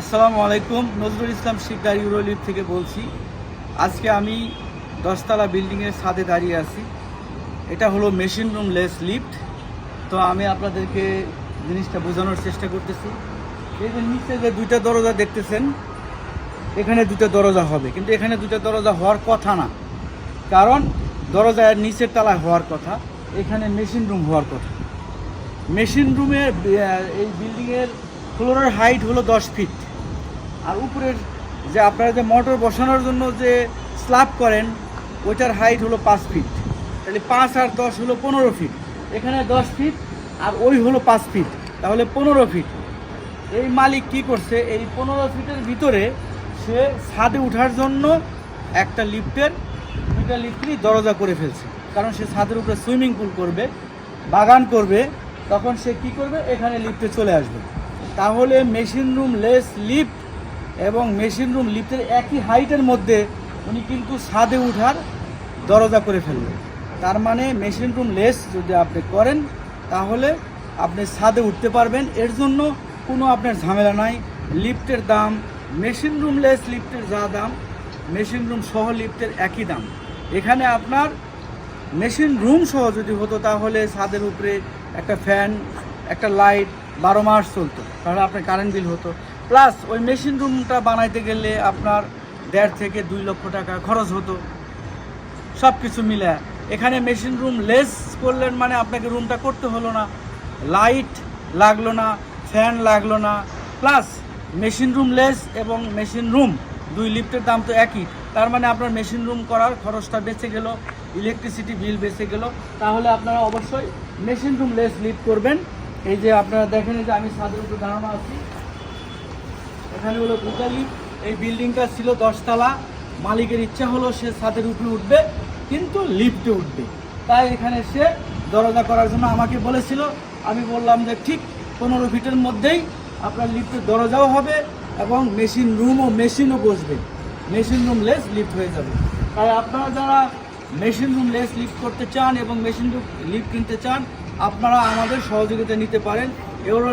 আসসালামু আলাইকুম, নজরুল ইসলাম শিকদার ইউরোলিফ থেকে বলছি। আজকে আমি দশতলা বিল্ডিংয়ের ছাদে দাঁড়িয়ে আছি। এটা হলো মেশিন রুম লেস লিফট। তো আমি আপনাদেরকে জিনিসটা বোঝানোর চেষ্টা করতেছি। এই যে নিচে যে দুইটা দরজা দেখতেছেন, এখানে দুটো দরজা হবে। কিন্তু এখানে দুটো দরজা হওয়ার কথা না। কারণ দরজা নিচের তলায় হওয়ার কথা, এখানে মেশিন রুম হওয়ার কথা। মেশিন রুমের এই বিল্ডিংয়ের ফ্লোরের হাইট হলো দশ ফিট। আর উপরের যে আপনারা যে মোটর বসানোর জন্য যে স্ল্যাব করেন, ওইটার হাইট হলো পাঁচ ফিট। তাহলে পাঁচ আর দশ হলো পনেরো ফিট। এখানে দশ ফিট আর ওই হলো পাঁচ ফিট। তাহলে পনেরো ফিট। এই মালিক কি করছে? এই পনেরো ফিটের ভিতরে সে ছাদে ওঠার জন্য একটা লিফটের দুইটা লিফটেরই দরজা করে ফেলছে। কারণ সে ছাদের উপরে সুইমিং পুল করবে, বাগান করবে, তখন সে কি করবে? এখানে লিফটে চলে আসবে। তাহলে মেশিন রুম লেস লিফট এবং মেশিন রুম লিফটের একই হাইটের মধ্যে উনি কিন্তু ছাদে উঠার দরজা করে ফেলবে তার মানে মেশিন রুম লেস যদি আপনি করেন, তাহলে আপনি ছাদে উঠতে পারবেন। এর জন্য কোনো আপনার ঝামেলা নাই। লিফটের দাম মেশিন রুম লেস লিফটের যা দাম মেশিন রুম সহ লিফটের একই দাম। এখানে আপনার মেশিন রুম সহ যদি হতো, তাহলে ছাদের উপরে একটা ফ্যান একটা লাইট বারো মাস চলতো, তাহলে আপনার কারেন্ট বিল হতো। প্লাস ওই মেশিন রুমটা বানাইতে গেলে আপনার দেড় থেকে দুই লক্ষ টাকা খরচ হতো। সব কিছু মিলে। এখানে মেশিন রুম লেস করলেন মানে আপনাকে রুমটা করতে হলো না। লাইট লাগল না ফ্যান লাগল না। প্লাস মেশিন রুম লেস এবং মেশিন রুম দুই লিফটের দাম তো একই। তার মানে আপনার মেশিন রুম করার খরচটা বেঁচে গেল ইলেকট্রিসিটি বিল বেঁচে গেল। তাহলে আপনারা অবশ্যই মেশিন রুম লেস লিফট করবেন। এই যে আপনারা দেখেন যে আমি ছাদের উপরে দাঁড়ানো আছি। এখানে হলো লিফট এই বিল্ডিংটা ছিল দশতলা। মালিকের ইচ্ছা হলো সে ছাদের উপরে উঠবে, কিন্তু লিফটে উঠবে। তাই এখানে সে দরজা করার জন্য আমাকে বলেছিল। আমি বললাম যে ঠিক পনেরো ফিটের মধ্যেই আপনার লিফটের দরজাও হবে এবং মেশিন রুমও মেশিনও বসবে। মেশিন রুম লেস লিফট হয়ে যাবে। তাই আপনারা যারা মেশিন রুম লেস লিফট করতে চান এবং মেশিন রুম লিফট কিনতে চান আপনারা আমাদের সহযোগিতা নিতে পারেন।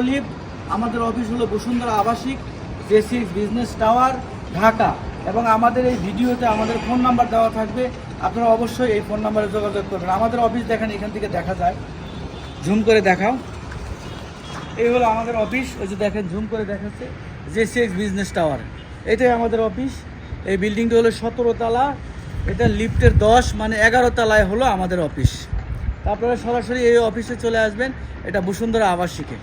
লিফট আমাদের অফিস হলো বসুন্ধরা আবাসিক J six business tower Dhaka. এবং আমাদের এই ভিডিওতে আমাদের ফোন নাম্বার দেওয়া থাকবে। আপনারা অবশ্যই এই ফোন নাম্বারে যোগাযোগ করবেন। আমাদের অফিস দেখেন, এখান থেকে দেখা যায়। ঝুম করে দেখাও। এই হলো আমাদের অফিস ওই যে দেখেন জুম করে দেখাচ্ছে জে সিক্স বিজনেস টাওয়ার এটাই আমাদের অফিস এই বিল্ডিংটা হলো সতেরো তালা। এটা লিফটের দশ মানে এগারো তলায় হলো আমাদের অফিস আপনারা সরাসরি এই অফিসে চলে আসবেন। এটা বসুন্ধরা আবাসিকে